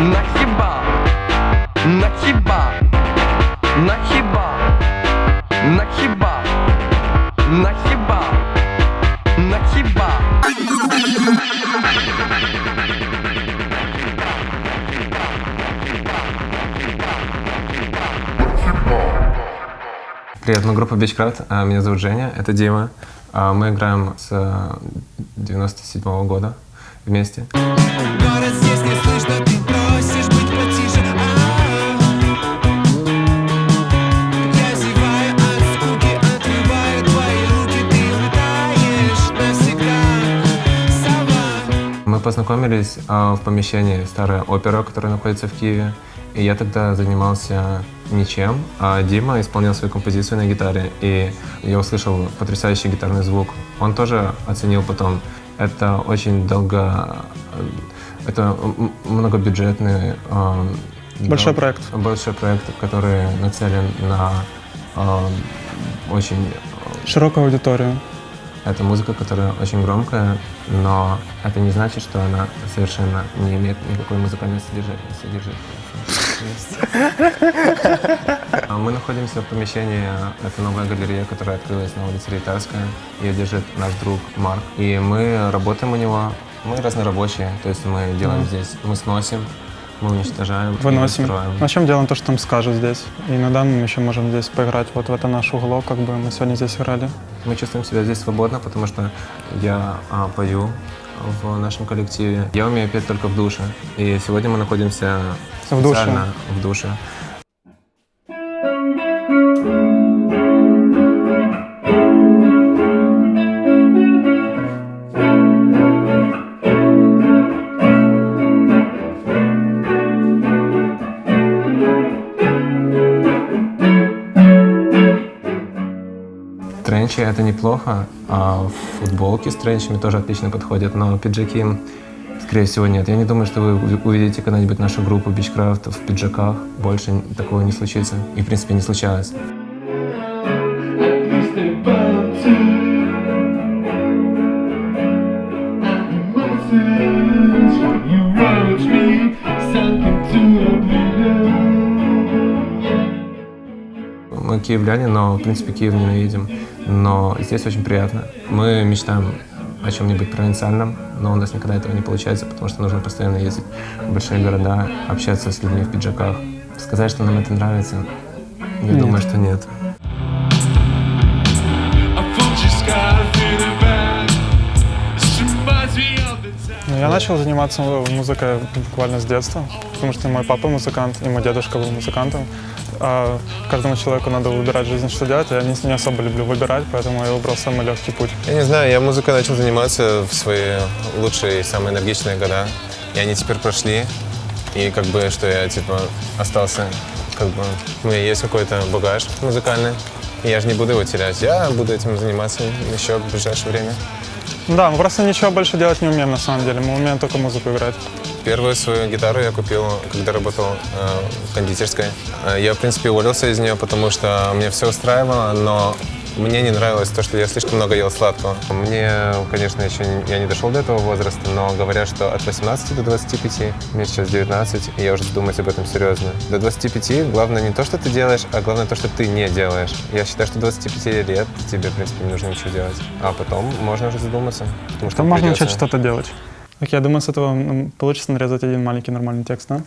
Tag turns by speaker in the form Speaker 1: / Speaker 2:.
Speaker 1: на хіба, на хіба, на хіба, на хіба, на хіба, на хіба.
Speaker 2: Привет, мы группа Бичкрафт. А, Меня зовут Женя, это Дима. А, Мы играем с 97 года вместе.
Speaker 3: Город здесь не слышно, ты
Speaker 2: познакомились а, в помещении старая опера, которая находится в Киеве. И я тогда занимался ничем, а Дима исполнял свою композицию на гитаре. И я услышал потрясающий гитарный звук. Он тоже оценил потом. Это очень долго... Это многобюджетный... а,
Speaker 4: Большой
Speaker 2: да,
Speaker 4: проект.
Speaker 2: Большой проект, который нацелен на а, очень
Speaker 4: Широкую аудиторию.
Speaker 2: Это музыка, которая очень громкая, но это не значит, что она совершенно не имеет никакой музыкальной содержательности. А Мы находимся в помещении, это новая галерея, которая открылась на улице Ритарская. Ее держит наш друг Марк. И мы работаем у него, мы разнорабочие, то есть мы делаем здесь, мы сносим, мы уничтожаем,
Speaker 4: Выносим.
Speaker 2: строим.
Speaker 4: Начнем делаем то, что там скажут здесь. И иногда мы еще можем здесь поиграть. Вот в это наш уголок, как бы мы сегодня здесь играли.
Speaker 2: Мы чувствуем себя здесь свободно, потому что я а, пою в нашем коллективе. Я умею петь только в душе. И сегодня мы находимся
Speaker 4: В душе.
Speaker 2: в душе. Тренчи это неплохо, а футболки с тренчами тоже отлично подходят, но пиджаки, скорее всего, нет. Я не думаю, что вы уви- увидите когда-нибудь нашу группу Бичкрафт в пиджаках. Больше такого не случится. И, в принципе, не случалось. Мы киевляне, но, в принципе, Киев ненавидим. Но здесь очень приятно. Мы мечтаем о чем-нибудь провинциальном, но у нас никогда этого не получается, потому что нужно постоянно ездить в большие города, общаться с людьми в пиджаках. Сказать, что нам это нравится, я думаю, что нет.
Speaker 4: Я начал заниматься музыкой буквально с детства, потому что мой папа музыкант, и мой дедушка был музыкантом. А каждому человеку надо выбирать в жизни, что делать. Я не, не особо люблю выбирать, поэтому я выбрал самый легкий путь.
Speaker 5: Я не знаю, я музыкой начал заниматься в свои лучшие и самые энергичные года. И они теперь прошли. И как бы, что я, типа, остался, как бы, у меня есть какой-то багаж музыкальный. И я же не буду его терять. Я буду этим заниматься еще в ближайшее время.
Speaker 4: Да, мы просто ничего больше делать не умеем на самом деле. Мы умеем только музыку играть.
Speaker 5: Первую свою гитару я купил, когда работал э, в кондитерской. Э, Я, в принципе, уволился из нее, потому что мне все устраивало, но мне не нравилось то, что я слишком много ел сладкого. Мне, конечно, еще не- я не дошел до этого возраста, но говорят, что от 18 до 25, мне сейчас 19, и я уже думать об этом серьезно. До 25 главное не то, что ты делаешь, а главное то, что ты не делаешь. Я считаю, что до 25 лет тебе, в принципе, не нужно ничего делать. А потом можно уже задуматься. Потому что
Speaker 4: можно начать что-то делать. Так, я думаю, с этого получится нарезать один маленький нормальный текст, да?